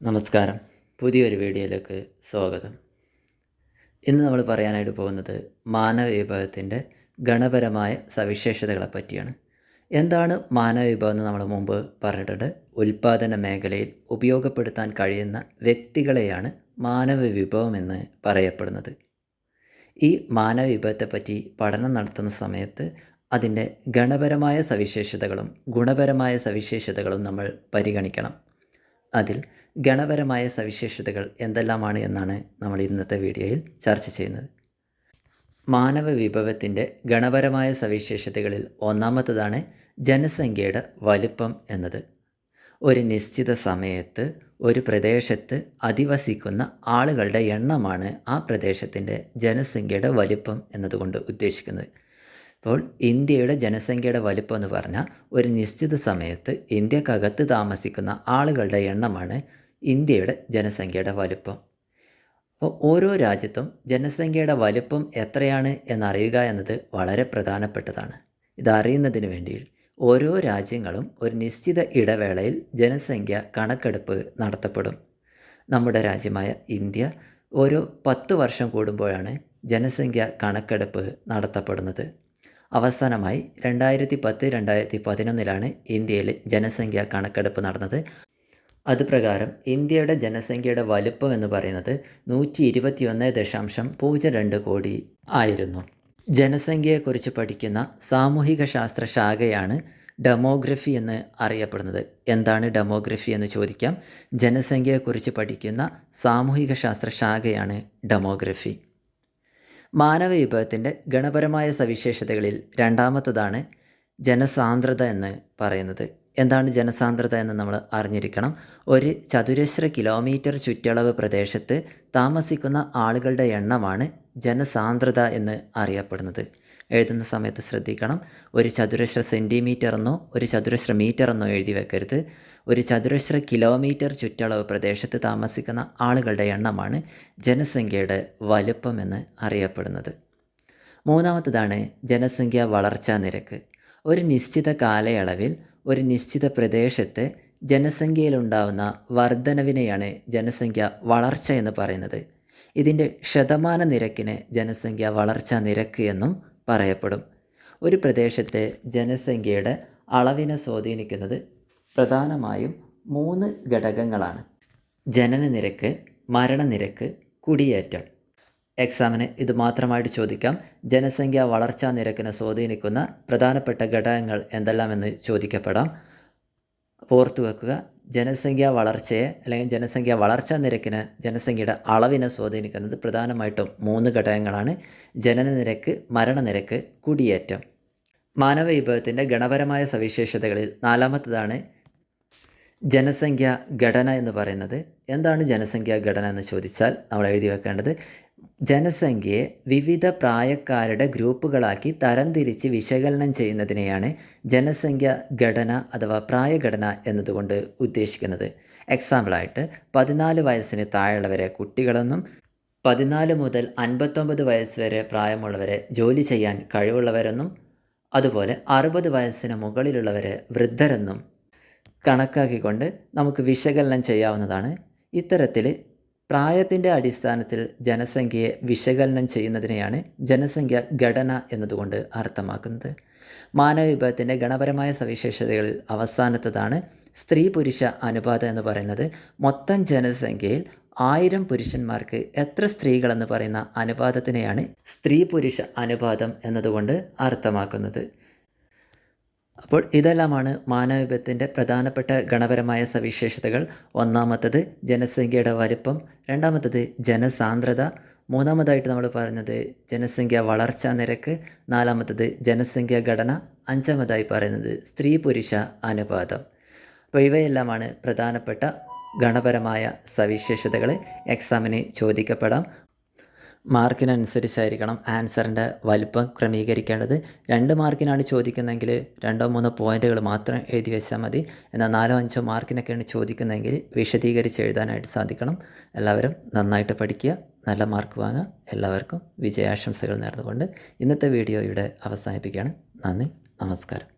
നമസ്കാരം. പുതിയൊരു വീഡിയോയിലേക്ക് സ്വാഗതം. ഇന്ന് നമ്മൾ പറയാനായിട്ട് പോകുന്നത് മാനവ വിഭവത്തിന്റെ ഗണപരമായ സവിശേഷതകളെ പറ്റിയാണ് എന്താണ് മാനവ വിഭവം എന്ന് നമ്മൾ മുമ്പ് പറഞ്ഞിട്ടുണ്ട്. ഉൽപ്പാദന മേഖലയിൽ ഉപയോഗപ്പെടുത്താൻ കഴിയുന്ന വ്യക്തികളെയാണ് മാനവ വിഭവം എന്ന് പറയപ്പെടുന്നത്. ഈ മാനവ വിഭവത്തെപ്പറ്റി പഠനം നടത്തുന്ന സമയത്ത് അതിന്റെ ഗണപരമായ സവിശേഷതകളും ഗുണപരമായ സവിശേഷതകളും നമ്മൾ പരിഗണിക്കണം. അതിൽ ഗണപരമായ സവിശേഷതകൾ എന്തെല്ലാമാണ് എന്നാണ് നമ്മൾ ഇന്നത്തെ വീഡിയോയിൽ ചർച്ച ചെയ്യുന്നത്. മാനവ വിഭവത്തിന്റെ ഗണപരമായ സവിശേഷതകളിൽ ഒന്നാമത്തതാണ് ജനസംഖ്യയുടെ വലുപ്പം എന്നത്. ഒരു നിശ്ചിത സമയത്ത് ഒരു പ്രദേശത്ത് അധിവസിക്കുന്ന ആളുകളുടെ എണ്ണമാണ് ആ പ്രദേശത്തിന്റെ ജനസംഖ്യയുടെ വലുപ്പം എന്നതുകൊണ്ട് ഉദ്ദേശിക്കുന്നത്. അപ്പോൾ ഇന്ത്യയുടെ ജനസംഖ്യയുടെ വലിപ്പം എന്ന് പറഞ്ഞാൽ ഒരു നിശ്ചിത സമയത്ത് ഇന്ത്യക്കകത്ത് താമസിക്കുന്ന ആളുകളുടെ എണ്ണമാണ് ഇന്ത്യയുടെ ജനസംഖ്യയുടെ വലിപ്പം. അപ്പോൾ ഓരോ രാജ്യത്തും ജനസംഖ്യയുടെ വലിപ്പം എത്രയാണ് എന്നറിയുക എന്നത് വളരെ പ്രധാനപ്പെട്ടതാണ്. ഇതറിയുന്നതിന് വേണ്ടി ഓരോ രാജ്യങ്ങളും ഒരു നിശ്ചിത ഇടവേളയിൽ ജനസംഖ്യ കണക്കെടുപ്പ് നടത്തപ്പെടും. നമ്മുടെ രാജ്യമായ ഇന്ത്യ ഓരോ പത്ത് വർഷം കൂടുമ്പോഴാണ് ജനസംഖ്യ കണക്കെടുപ്പ് നടത്തപ്പെടുന്നത്. അവസാനമായി രണ്ടായിരത്തി പത്ത് രണ്ടായിരത്തി പതിനൊന്നിലാണ് ഇന്ത്യയിൽ ജനസംഖ്യ കണക്കെടുപ്പ് നടന്നത്. അതുപ്രകാരം ഇന്ത്യയുടെ ജനസംഖ്യയുടെ വലുപ്പം എന്ന് പറയുന്നത് നൂറ്റി ഇരുപത്തിയൊന്ന് ദശാംശം പൂജ്യം രണ്ട് കോടി ആയിരുന്നു. ജനസംഖ്യയെക്കുറിച്ച് പഠിക്കുന്ന സാമൂഹിക ശാസ്ത്ര ശാഖയാണ് ഡെമോഗ്രഫി എന്ന് അറിയപ്പെടുന്നത്. എന്താണ് ഡെമോഗ്രഫി എന്ന് ചോദിക്കാം. ജനസംഖ്യയെക്കുറിച്ച് പഠിക്കുന്ന സാമൂഹിക ശാസ്ത്ര ശാഖയാണ് ഡെമോഗ്രഫി. മാനവ വിഭവത്തിന്റെ ഗണപരമായ സവിശേഷതകളിൽ രണ്ടാമത്തതാണ് ജനസാന്ദ്രത എന്ന് പറയുന്നത്. എന്താണ് ജനസാന്ദ്രത എന്ന് നമ്മൾ അറിഞ്ഞിരിക്കണം. ഒരു ചതുരശ്ര കിലോമീറ്റർ ചുറ്റളവ് പ്രദേശത്ത് താമസിക്കുന്ന ആളുകളുടെ എണ്ണമാണ് ജനസാന്ദ്രത എന്ന് അറിയപ്പെടുന്നത്. എഴുതുന്ന സമയത്ത് ശ്രദ്ധിക്കണം. ഒരു ചതുരശ്ര സെന്റിമീറ്റർ എന്നോ ഒരു ചതുരശ്ര മീറ്റർ എന്നോ എഴുതി വെക്കരുത്. ഒരു ചതുരശ്ര കിലോമീറ്റർ ചുറ്റളവ് പ്രദേശത്ത് താമസിക്കുന്ന ആളുകളുടെ എണ്ണമാണ് ജനസംഖ്യയുടെ വലുപ്പമെന്ന് അറിയപ്പെടുന്നത്. മൂന്നാമത്തതാണ് ജനസംഖ്യ വളർച്ചാ നിരക്ക്. ഒരു നിശ്ചിത കാലയളവിൽ ഒരു നിശ്ചിത പ്രദേശത്ത് ജനസംഖ്യയിലുണ്ടാവുന്ന വർധനവിനെയാണ് ജനസംഖ്യ വളർച്ച എന്ന് പറയുന്നത്. ഇതിന്റെ ശതമാന നിരക്കിന് ജനസംഖ്യ വളർച്ചാ നിരക്ക് എന്നും പറയപ്പെടും. ഒരു പ്രദേശത്തെ ജനസംഖ്യയുടെ അളവിനെ സ്വാധീനിക്കുന്നത് പ്രധാനമായും മൂന്ന് ഘടകങ്ങളാണ്. ജനന നിരക്ക് മരണനിരക്ക് കുടിയേറ്റം. എക്സാമിന് ഇത് മാത്രമായിട്ട് ചോദിക്കാം. ജനസംഖ്യ വളർച്ചാ നിരക്കിനെ സ്വാധീനിക്കുന്ന പ്രധാനപ്പെട്ട ഘടകങ്ങൾ എന്തെല്ലാമെന്ന് ചോദിക്കപ്പെടാം. ഓർത്തു വെക്കുക. ജനസംഖ്യാ വളർച്ചയെ അല്ലെങ്കിൽ ജനസംഖ്യാ വളർച്ചാ നിരക്കിന് ജനസംഖ്യയുടെ അളവിനെ സ്വാധീനിക്കുന്നത് പ്രധാനമായിട്ടും മൂന്ന് ഘടകങ്ങളാണ്. ജനന നിരക്ക് മരണനിരക്ക് കുടിയേറ്റം. മാനവ വിഭവത്തിന്റെ ഗണപരമായ സവിശേഷതകളിൽ നാലാമത്തതാണ് ജനസംഖ്യാ ഘടന എന്ന് പറയുന്നത്. എന്താണ് ജനസംഖ്യാ ഘടന എന്ന് ചോദിച്ചാൽ നമ്മൾ എഴുതി വെക്കേണ്ടത് ജനസംഖ്യയെ വിവിധ പ്രായക്കാരുടെ ഗ്രൂപ്പുകളാക്കി തരംതിരിച്ച് വിശകലനം ചെയ്യുന്നതിനെയാണ് ജനസംഖ്യ ഘടന അഥവാ പ്രായഘടന എന്നതുകൊണ്ട് ഉദ്ദേശിക്കുന്നത്. എക്സാമ്പിളായിട്ട് പതിനാല് വയസ്സിന് താഴെയുള്ളവരെ കുട്ടികളെന്നും പതിനാല് മുതൽ അൻപത്തൊമ്പത് വയസ്സ് വരെ പ്രായമുള്ളവരെ ജോലി ചെയ്യാൻ കഴിവുള്ളവരെന്നും അതുപോലെ അറുപത് വയസ്സിന് മുകളിലുള്ളവരെ വൃദ്ധരെന്നും കണക്കാക്കിക്കൊണ്ട് നമുക്ക് വിശകലനം ചെയ്യാവുന്നതാണ്. ഇത്തരത്തിൽ പ്രായത്തിന്റെ അടിസ്ഥാനത്തിൽ ജനസംഖ്യയെ വിശകലനം ചെയ്യുന്നതിനെയാണ് ജനസംഖ്യ ഘടന എന്നതുകൊണ്ട് അർത്ഥമാക്കുന്നത്. മാനവവിഭവത്തിന്റെ ഗണപരമായ സവിശേഷതകളിൽ അവസാനത്തതാണ് സ്ത്രീ പുരുഷ അനുപാതം എന്ന് പറയുന്നത്. മൊത്തം ജനസംഖ്യയിൽ ആയിരം പുരുഷന്മാർക്ക് എത്ര സ്ത്രീകളെന്ന് പറയുന്ന അനുപാതത്തിനെയാണ് സ്ത്രീ പുരുഷ അനുപാതം എന്നതുകൊണ്ട് അർത്ഥമാക്കുന്നത്. അപ്പോൾ ഇതെല്ലാമാണ് മാനവവിഭവത്തിന്റെ പ്രധാനപ്പെട്ട ഗണപരമായ സവിശേഷതകൾ. ഒന്നാമത്തത് ജനസംഖ്യയുടെ വലിപ്പം. രണ്ടാമത്തത് ജനസാന്ദ്രത. മൂന്നാമതായിട്ട് നമ്മൾ പറഞ്ഞത് ജനസംഖ്യ വളർച്ചാ നിരക്ക്. നാലാമത്തത് ജനസംഖ്യ ഘടന. അഞ്ചാമതായി പറയുന്നത് സ്ത്രീ പുരുഷ അനുപാതം. അപ്പോൾ ഇവയെല്ലാമാണ് പ്രധാനപ്പെട്ട ഗണപരമായ സവിശേഷതകൾ. എക്സാമിന് ചോദിക്കപ്പെടാം. മാർക്കിനനുസരിച്ചായിരിക്കണം ആൻസറിന്റെ വലിപ്പം ക്രമീകരിക്കേണ്ടത്. രണ്ട് മാർക്കിനാണ് ചോദിക്കുന്നതെങ്കിൽ രണ്ടോ മൂന്നോ പോയിന്റുകൾ മാത്രം എഴുതി വെച്ചാൽ മതി. എന്നാൽ നാലോ അഞ്ചോ മാർക്കിനൊക്കെയാണ് ചോദിക്കുന്നതെങ്കിൽ വിശദീകരിച്ച് എഴുതാനായിട്ട് സാധിക്കണം. എല്ലാവരും നന്നായിട്ട് പഠിക്കുക നല്ല മാർക്ക് വാങ്ങുക. എല്ലാവർക്കും വിജയാശംസകൾ നേർന്നുകൊണ്ട് ഇന്നത്തെ വീഡിയോ ഇവിടെ അവസാനിപ്പിക്കുകയാണ്. നന്ദി നമസ്കാരം.